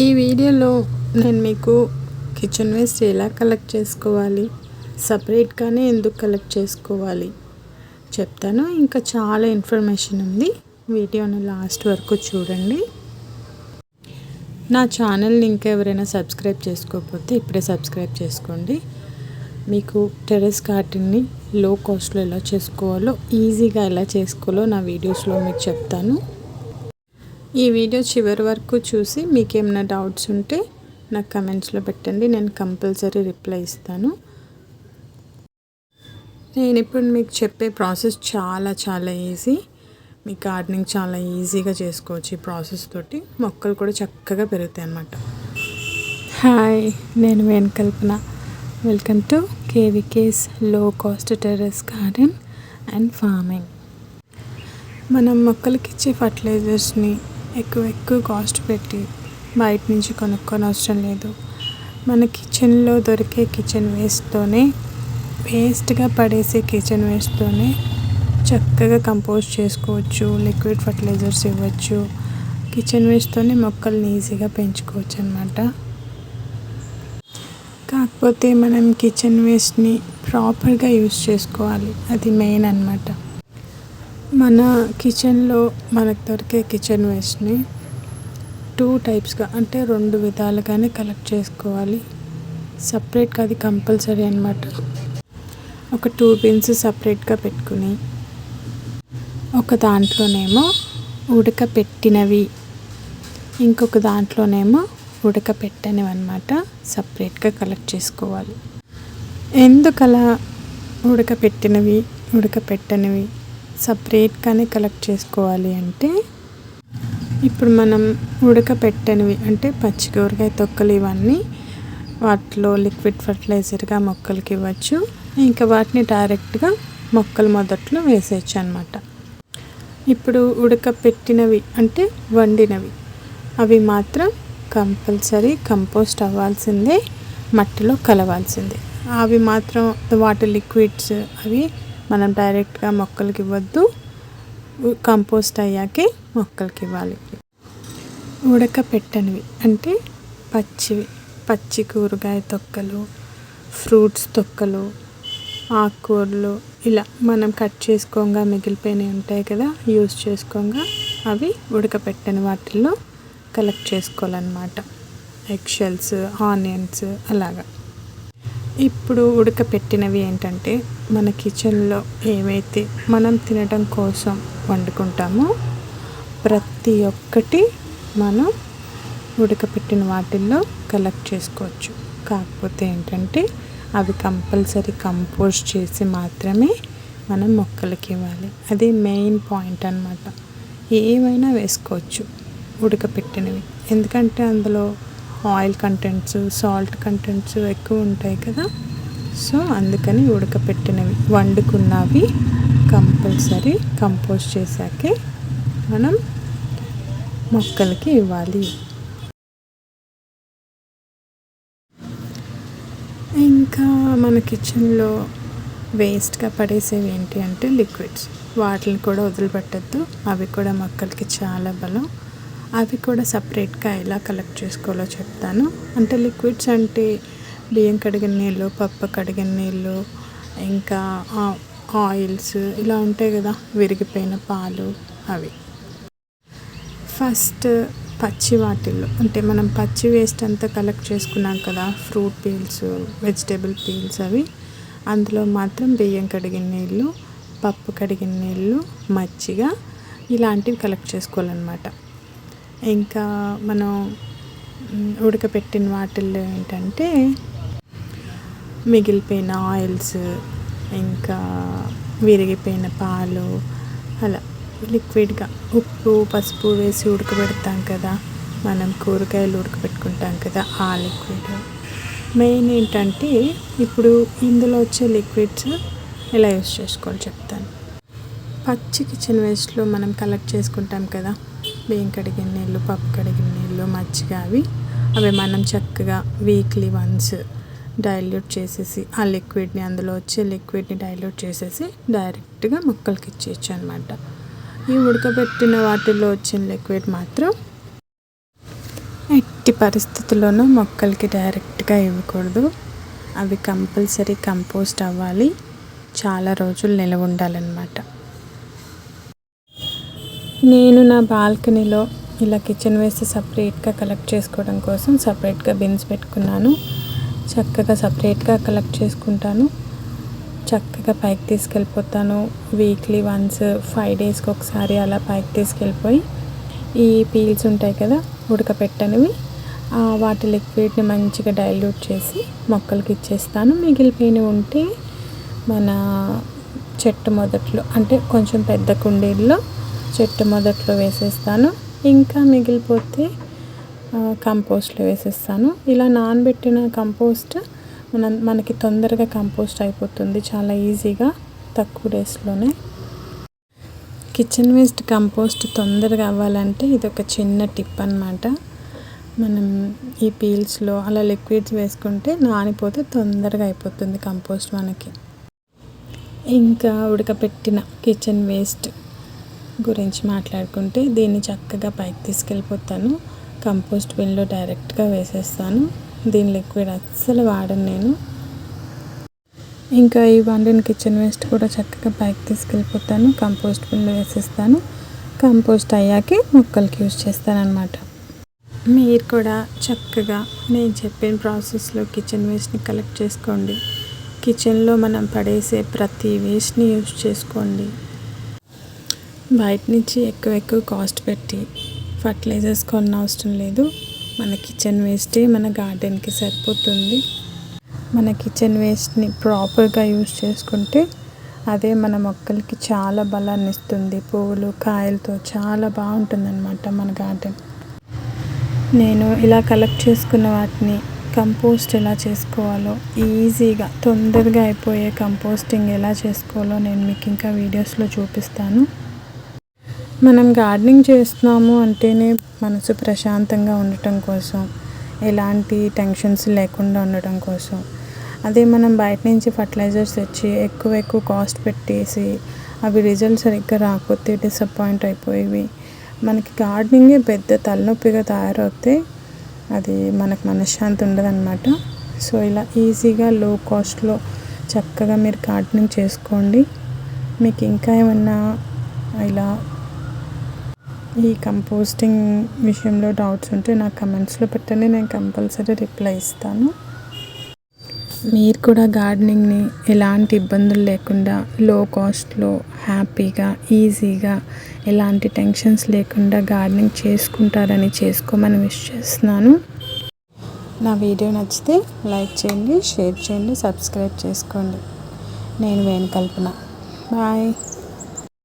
ఈ వీడియోలో నేను మీకు కిచెన్ వేస్ట్ ఎలా కలెక్ట్ చేసుకోవాలి సపరేట్గానే ఎందుకు కలెక్ట్ చేసుకోవాలి చెప్తాను. ఇంకా చాలా ఇన్ఫర్మేషన్ ఉంది. వీడియోని లాస్ట్ వరకు చూడండి. నా ఛానల్ని ఇంకా ఎవరైనా సబ్స్క్రైబ్ చేసుకోకపోతే ఇప్పుడే సబ్స్క్రైబ్ చేసుకోండి. మీకు టెరెస్ గార్డెన్ని లో కాస్ట్లో ఎలా చేసుకోవాలో ఈజీగా ఎలా చేసుకోవాలో నా వీడియోస్లో మీకు చెప్తాను. ఈ వీడియో చివరి వరకు చూసి మీకు ఏమైనా డౌట్స్ ఉంటే నాకు కమెంట్స్లో పెట్టండి నేను కంపల్సరీ రిప్లై ఇస్తాను. నేను ఇప్పుడు మీకు చెప్పే ప్రాసెస్ చాలా చాలా ఈజీ. మీ గార్డెనింగ్ చాలా ఈజీగా చేసుకోవచ్చు ఈ ప్రాసెస్ తోటి. మొక్కలు కూడా చక్కగా పెరుగుతాయి అన్నమాట. హాయ్ నేను Venukalpana. Welcome to కేవికేస్లో cost terrace garden and farming. మనం మొక్కలకి ఇచ్చే ఫర్టిలైజర్స్ని ఎక్కువ ఎక్కువ కాస్ట్ పెట్టి బయట నుంచి కొనుక్కొని అవసరం లేదు. మన కిచెన్లో దొరికే కిచెన్ వేస్ట్తోనే వేస్ట్గా పడేసే కిచెన్ వేస్ట్తోనే చక్కగా కంపోజ్ చేసుకోవచ్చు లిక్విడ్ ఫర్టిలైజర్స్ ఇవ్వచ్చు. కిచెన్ వేస్ట్తోనే మొక్కల్ని ఈజీగా పెంచుకోవచ్చు అనమాట కాకపోతే మనం కిచెన్ వేస్ట్ని ప్రాపర్గా యూస్ చేసుకోవాలి. అది మెయిన్ అనమాట మన కిచెన్లో మనకు దొరికే కిచెన్ వేస్ట్ని టూ టైప్స్గా అంటే రెండు విధాలుగానే కలెక్ట్ చేసుకోవాలి. సపరేట్గా అది కంపల్సరీ అనమాట ఒక టూ బిన్స్ సపరేట్గా పెట్టుకుని ఒక దాంట్లోనేమో ఉడకపెట్టినవి ఇంకొక దాంట్లోనేమో ఉడకపెట్టనివి అనమాట సపరేట్గా కలెక్ట్ చేసుకోవాలి. ఎందుకలా ఉడకపెట్టినవి ఉడకపెట్టనివి సపరేట్గానే కలెక్ట్ చేసుకోవాలి అంటే ఇప్పుడు మనం ఉడకపెట్టనివి అంటే పచ్చి కూరగాయ తొక్కలు ఇవన్నీ వాటిలో లిక్విడ్ ఫర్టిలైజర్గా మొక్కలకి ఇవ్వచ్చు. ఇంకా వాటిని డైరెక్ట్గా మొక్కలు మొదట్లో వేసేయచ్చు అనమాట ఇప్పుడు ఉడకపెట్టినవి అంటే వండినవి. అవి మాత్రం కంపల్సరీ కంపోస్ట్ అవ్వాల్సిందే మట్టిలో కలవాల్సిందే. అవి మాత్రం వాటర్ లిక్విడ్స్ అవి మనం డైరెక్ట్గా మొక్కలకి ఇవ్వద్దు కంపోస్ట్ అయ్యాకే మొక్కలకి ఇవ్వాలి ఉడకపెట్టనివి అంటే పచ్చివి. పచ్చి కూరగాయ తొక్కలు ఫ్రూట్స్ తొక్కలు ఆకుకూరలు ఇలా మనం కట్ చేసుకోగా మిగిలిపోయినవి ఉంటాయి కదా యూస్ చేసుకోగా అవి ఉడకపెట్టని వాటిల్లో కలెక్ట్ చేసుకోవాలన్నమాట. ఎగ్ షెల్స్ ఆనియన్స్ అలాగా. ఇప్పుడు ఉడకపెట్టినవి ఏంటంటే మన కిచెన్లో ఏవైతే మనం తినడం కోసం వండుకుంటామో ప్రతి ఒక్కటి మనం ఉడకపెట్టిన వాటిల్లో కలెక్ట్ చేసుకోవచ్చు. కాకపోతే ఏంటంటే అవి కంపల్సరీ కంపోస్ట్ చేసి మాత్రమే మనం మొక్కలకి ఇవ్వాలి. అది మెయిన్ పాయింట్ అనమాట ఏమైనా వేసుకోవచ్చు ఉడకపెట్టినవి. ఎందుకంటే అందులో ఆయిల్ కంటెంట్స్ సాల్ట్ కంటెంట్స్ ఎక్కువ ఉంటాయి కదా. సో అందుకని ఉడకపెట్టినవి. వండుకున్నవి కంపల్సరీ కంపోజ్ చేశాకే మనం మొక్కలకి ఇవ్వాలి. ఇంకా మన కిచెన్లో వేస్ట్గా పడేసేవి ఏంటి అంటే లిక్విడ్స్. వాటిని కూడా వదిలిపెట్టద్దు. అవి కూడా మొక్కలకి చాలా బలం. అవి కూడా సపరేట్గా ఎలా కలెక్ట్ చేసుకోవాలో చెప్తాను. అంటే లిక్విడ్స్ అంటే బియ్యం కడిగిన నీళ్ళు పప్పు కడిగిన నీళ్ళు ఇంకా ఆయిల్స్ ఇలా ఉంటాయి కదా విరిగిపోయిన పాలు అవి. ఫస్ట్ పచ్చి వాటిల్లో అంటే మనం పచ్చి వేస్ట్ అంతా కలెక్ట్ చేసుకున్నాం కదా ఫ్రూట్ పీల్స్ వెజిటేబుల్ పీల్స్ అవి అందులో మాత్రం బియ్యం కడిగిన నీళ్ళు పప్పు కడిగిన నీళ్ళు మజ్జిగ ఇలాంటివి కలెక్ట్ చేసుకోవాలన్నమాట. ఇంకా మనం ఉడకపెట్టిన వాటిల్లో ఏంటంటే మిగిలిపోయిన ఆయిల్స్ ఇంకా విరిగిపోయిన పాలు అలా లిక్విడ్గా ఉప్పు పసుపు వేసి ఉడకబెడతాం కదా. మనం కూరగాయలు ఉడకబెట్టుకుంటాం కదా ఆ లిక్విడ్. మెయిన్ ఏంటంటే ఇప్పుడు ఇందులో వచ్చే లిక్విడ్స్ ఎలా యూస్ చేసుకోవాలి చెప్తాను. పచ్చి కిచెన్ వేస్ట్లో మనం కలెక్ట్ చేసుకుంటాం కదా. బియ్యం కడిగిన నీళ్ళు పప్పు కడిగిన నీళ్ళు మజ్జిగ అవి. అవి మనం చక్కగా వీక్లీ వన్స్ డైల్యూట్ చేసేసి ఆ లిక్విడ్ని అందులో వచ్చే లిక్విడ్ని డైల్యూట్ చేసేసి డైరెక్ట్గా మొక్కలకి ఇచ్చేయచ్చు అనమాట ఈ ఉడకబెట్టిన వాటిల్లో వచ్చిన లిక్విడ్ మాత్రం ఎట్టి పరిస్థితుల్లోనూ మొక్కలకి డైరెక్ట్గా ఇవ్వకూడదు. అవి కంపల్సరీ కంపోస్ట్ అవ్వాలి. చాలా రోజులు నిలవ ఉండాలన్నమాట. నేను నా బాల్కనీలో ఇలా కిచెన్ వేస్ట్ సపరేట్గా కలెక్ట్ చేసుకోవడం కోసం సపరేట్గా బిన్స్ పెట్టుకున్నాను. చక్కగా సపరేట్గా కలెక్ట్ చేసుకుంటాను. చక్కగా పైకి తీసుకెళ్ళిపోతాను. వీక్లీ వన్స్ ఫైవ్ డేస్కి ఒకసారి అలా పైకి తీసుకెళ్ళిపోయి ఈ పీల్స్ ఉంటాయి కదా ఉడకపెట్టనివి వాటి లిక్విడ్ని మంచిగా డైల్యూట్ చేసి మొక్కలకి ఇచ్చేస్తాను. మిగిలిపోయినవి ఉంటే మన చెట్టు మొదట్లో అంటే కొంచెం పెద్ద కుండీల్లో చెట్టు మొదట్లో వేసేస్తాను ఇంకా మిగిలిపోతే కంపోస్ట్లో వేసేస్తాను. ఇలా నానబెట్టిన కంపోస్ట్ మన మనకి తొందరగా కంపోస్ట్ అయిపోతుంది చాలా ఈజీగా తక్కువ డేస్లోనే. కిచెన్ వేస్ట్ కంపోస్ట్ తొందరగా అవ్వాలంటే ఇది ఒక చిన్న టిప్ అనమాట మనం ఈ పీల్స్లో అలా లిక్విడ్స్ వేసుకుంటే నానిపోతే తొందరగా అయిపోతుంది కంపోస్ట్ మనకి. ఇంకా ఉడకపెట్టిన కిచెన్ వేస్ట్. గురించి మాట్లాడుకుంటే దీన్ని చక్కగా పైకి తీసుకెళ్ళిపోతాను. కంపోస్ట్ బిన్లో డైరెక్ట్గా వేసేస్తాను. దీని లిక్విడ్ అస్సలు వాడను నేను. ఇంకా ఈ వండిన కిచెన్ వేస్ట్ కూడా చక్కగా పైకి తీసుకెళ్ళిపోతాను. కంపోస్ట్ బిన్లో వేసేస్తాను. కంపోస్ట్ అయ్యాకే మొక్కలకి యూజ్ చేస్తానన్నమాట. మీరు కూడా చక్కగా నేను చెప్పిన ప్రాసెస్లో కిచెన్ వేస్ట్ని కలెక్ట్ చేసుకోండి. కిచెన్లో మనం పడేసే ప్రతి వేస్ట్ని యూజ్ చేసుకోండి. బయట నుంచి ఎక్కువ ఎక్కువ కాస్ట్ పెట్టి ఫర్టిలైజర్స్ కొన్న అవసరం లేదు. మన కిచెన్ వేస్టే మన గార్డెన్కి సరిపోతుంది. మన కిచెన్ వేస్ట్ని ప్రాపర్గా యూస్ చేసుకుంటే అదే మన మొక్కలకి చాలా బలాన్ని ఇస్తుంది. పువ్వులు కాయలతో చాలా బాగుంటుందన్నమాట మన గార్డెన్. నేను ఇలా కలెక్ట్ చేసుకున్న వాటిని కంపోస్ట్ ఎలా చేసుకోవాలో ఈజీగా తొందరగా అయిపోయే కంపోస్టింగ్ ఎలా చేసుకోవాలో నేను మీకు ఇంకా వీడియోస్లో చూపిస్తాను. మనం గార్డెనింగ్ చేస్తున్నాము అంటేనే మనసు ప్రశాంతంగా ఉండటం కోసం ఎలాంటి టెన్షన్స్ లేకుండా ఉండటం కోసం. అదే మనం బయట నుంచి ఫర్టిలైజర్స్ తెచ్చి ఎక్కువ ఎక్కువ కాస్ట్ పెట్టేసి అవి రిజల్ట్ సరిగ్గా రాకపోతే డిసప్పాయింట్ అయిపోయేవి. మనకి గార్డెనింగే పెద్ద తలనొప్పిగా తయారవుతే అది మనకు మనశ్శాంతి ఉండదన్నమాట. సో ఇలా ఈజీగా లో కాస్ట్లో చక్కగా మీరు గార్డెనింగ్ చేసుకోండి. మీకు ఇంకా ఏమన్నా ఇలా ఈ కంపోస్టింగ్ విషయంలో డౌట్స్ ఉంటే నాకు కమెంట్స్లో పెట్టండి నేను కంపల్సరీ రిప్లై ఇస్తాను. మీరు కూడా గార్డెనింగ్ని ఎలాంటి ఇబ్బందులు లేకుండా లో కాస్ట్లో హ్యాపీగా ఈజీగా ఎలాంటి టెన్షన్స్ లేకుండా గార్డెనింగ్ చేసుకుంటారని చేసుకోమని విష్ చేస్తున్నాను. నా వీడియో నచ్చితే లైక్ చేయండి షేర్ చేయండి సబ్స్క్రైబ్ చేసుకోండి. నేను వేణుకల్పన. బాయ్